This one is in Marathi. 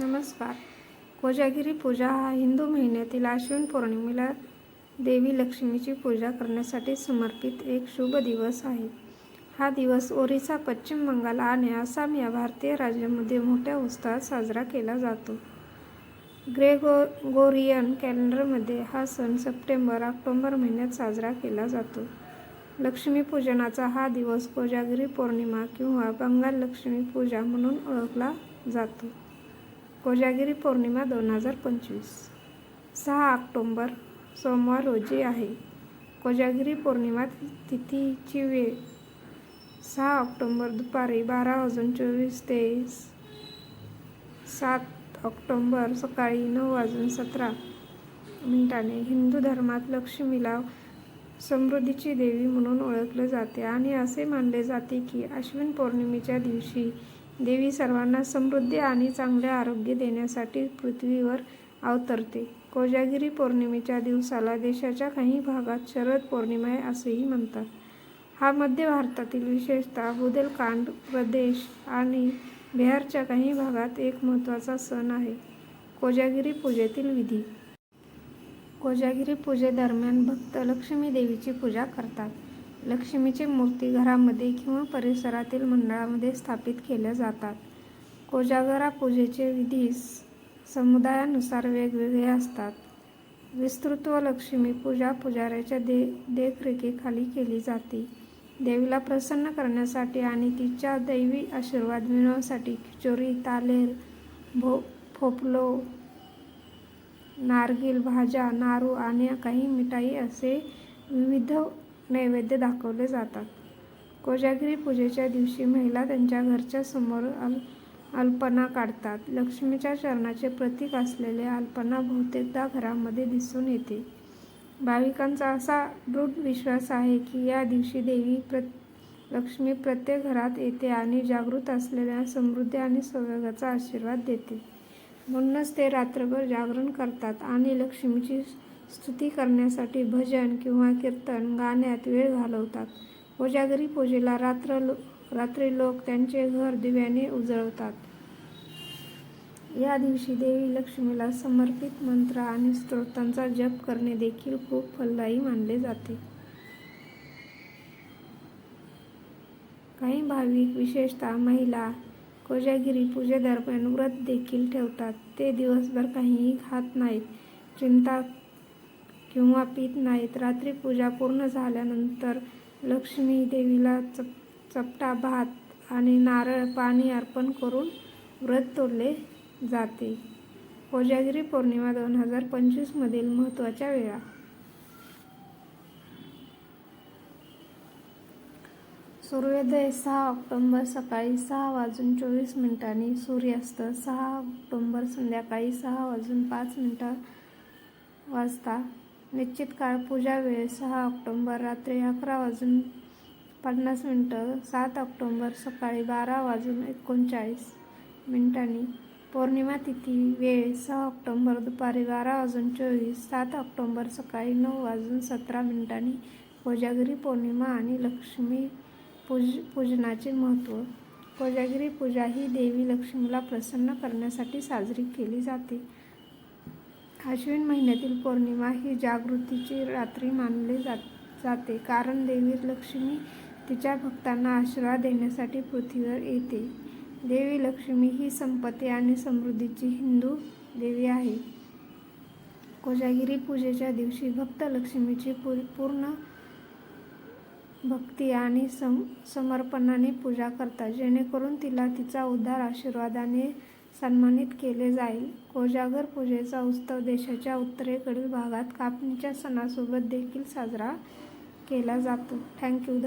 नमस्कार. कोजागिरी पूजा हा हिंदू महिन्यातील आश्विन पौर्णिमेला देवी लक्ष्मीची पूजा करण्यासाठी समर्पित एक शुभ दिवस आहे. हा दिवस ओरिसा पश्चिम बंगाल आणि आसाम या भारतीय राज्यामध्ये मोठ्या उत्साहात साजरा केला जातो. ग्रेगोरियन कॅलेंडरमध्ये हा सण सप्टेंबर ऑक्टोंबर महिन्यात साजरा केला जातो. लक्ष्मीपूजनाचा हा दिवस कोजागिरी पौर्णिमा किंवा बंगाल लक्ष्मी पूजा म्हणून ओळखला जातो. कोजागिरी पौर्णिमा दोन हजार पंचवीस. सहा ऑक्टोंबर सोमवार रोजी आहे. कोजागिरी पौर्णिमा तिथीची वेळ. सहा ऑक्टोंबर दुपारी बारा वाजून चोवीस ते सात ऑक्टोंबर सकाळी नऊ वाजून सतरा मिनिटाने हिंदू धर्मात लक्ष्मीला समृद्धीची देवी म्हणून ओळखले जाते आणि असे मानले जाते की अश्विन पौर्णिमेच्या दिवशी देवी सर्वांना समृद्धी आणि चांगले आरोग्य देण्यासाठी पृथ्वीवर अवतरते. कोजागिरी पौर्णिमेच्या दिवसाला देशाच्या काही भागात शरद पौर्णिमा असेही म्हणतात. हा मध्य भारतातील विशेषतः बुदेलकांड प्रदेश आणि बिहारच्या काही भागात एक महत्त्वाचा सण आहे. कोजागिरी पूजेतील विधी. कोजागिरी पूजेदरम्यान भक्त लक्ष्मी देवीची पूजा करतात. लक्ष्मीची मूर्ती घरामध्ये किंवा परिसरातील मंडळामध्ये स्थापित केल्या जातात. कोजागरा पूजेचे विधी समुदायानुसार वेगवेगळे असतात. विस्तृत्व लक्ष्मी पूजा पुजाऱ्याच्या दे देखरेखीखाली केली जाते. देवीला प्रसन्न करण्यासाठी आणि तिच्या दैवी आशीर्वाद मिळवण्यासाठी खिचोरी तालेर भो फोपलो नारगिल भाज्या नारू आणि काही मिठाई असे विविध नैवेद्य दाखवले जातात. कोजागिरी पूजेच्या दिवशी महिला त्यांच्या घरच्या समोर अल अल्पना काढतात. लक्ष्मीच्या चरणाचे प्रतीक असलेले अल्पना बहुतेकदा घरामध्ये दिसून येते. भाविकांचा असा दृढ विश्वास आहे की या दिवशी देवी प्र लक्ष्मी प्रत्येक घरात येते आणि जागृत असलेल्या समृद्धी आणि सौभाग्याचा आशीर्वाद देते. म्हणूनच ते रात्रभर जागरण करतात आणि लक्ष्मीची स्तुती करण्यासाठी भजन किंवा कीर्तन गाण्यात वेळ घालवतात. कोजागरी पूजेला रात्र लो रात्री लोक त्यांचे घर दिव्याने उजळवतात या दिवशी देवी लक्ष्मीला समर्पित मंत्र आणि स्तोत्रांचा जप करणे देखील खूप फलदायी मानले जाते. काही भाविक विशेषतः महिला कोजागिरी पूजेदरम्यान व्रत देखील ठेवतात. ते दिवसभर काहीही खात नाहीत. चिंता किंवा पीत नाहीत. रात्री पूजा पूर्ण झाल्यानंतर लक्ष्मी देवीला चप चपटा भात आणि नारळ पाणी अर्पण करून व्रत तोडले जाते. कोजागिरी पौर्णिमा दोन हजार पंचवीसमधील महत्त्वाच्या वेळा. सूर्योदय सहा ऑक्टोंबर सकाळी सहा वाजून चोवीस मिनिटांनी सूर्यास्त सहा ऑक्टोंबर संध्याकाळी सहा वाजून पाच मिनिटं वाजता. निश्चित काळ पूजा वेळ सहा ऑक्टोंबर रात्री अकरा वाजून पन्नास मिनटं सात ऑक्टोंबर सकाळी बारा वाजून एकोणचाळीस मिनिटांनी. पौर्णिमा तिथी वेळ सहा ऑक्टोंबर दुपारी बारा वाजून चोवीस सात ऑक्टोंबर सकाळी नऊ वाजून सतरा मिनिटांनी कोजागिरी पौर्णिमा आणि लक्ष्मी पूज पूजनाचे महत्त्व. कोजागिरी पूजा ही देवी लक्ष्मीला प्रसन्न करण्यासाठी साजरी केली जाते. आश्विन महिन्यातील पौर्णिमा ही जागृतीची रात्री मानली जात जाते. कारण देवी लक्ष्मी तिच्या भक्तांना आशीर्वाद देण्यासाठी पृथ्वीवर येते. देवी लक्ष्मी ही संपत्ती आणि समृद्धीची हिंदू देवी आहे. कोजागिरी पूजेच्या दिवशी भक्त लक्ष्मीची पू पूर्ण भक्ती आणि सम समर्पणाने पूजा करतात. जेणेकरून तिला तिचा उद्धार आशीर्वादाने सन्मानित केले जाईल. कोजागर पूजेचा उत्सव देशाच्या उत्तरेकडील भागात कापणीच्या सणासोबत देखील साजरा केला जातो. थँक्यू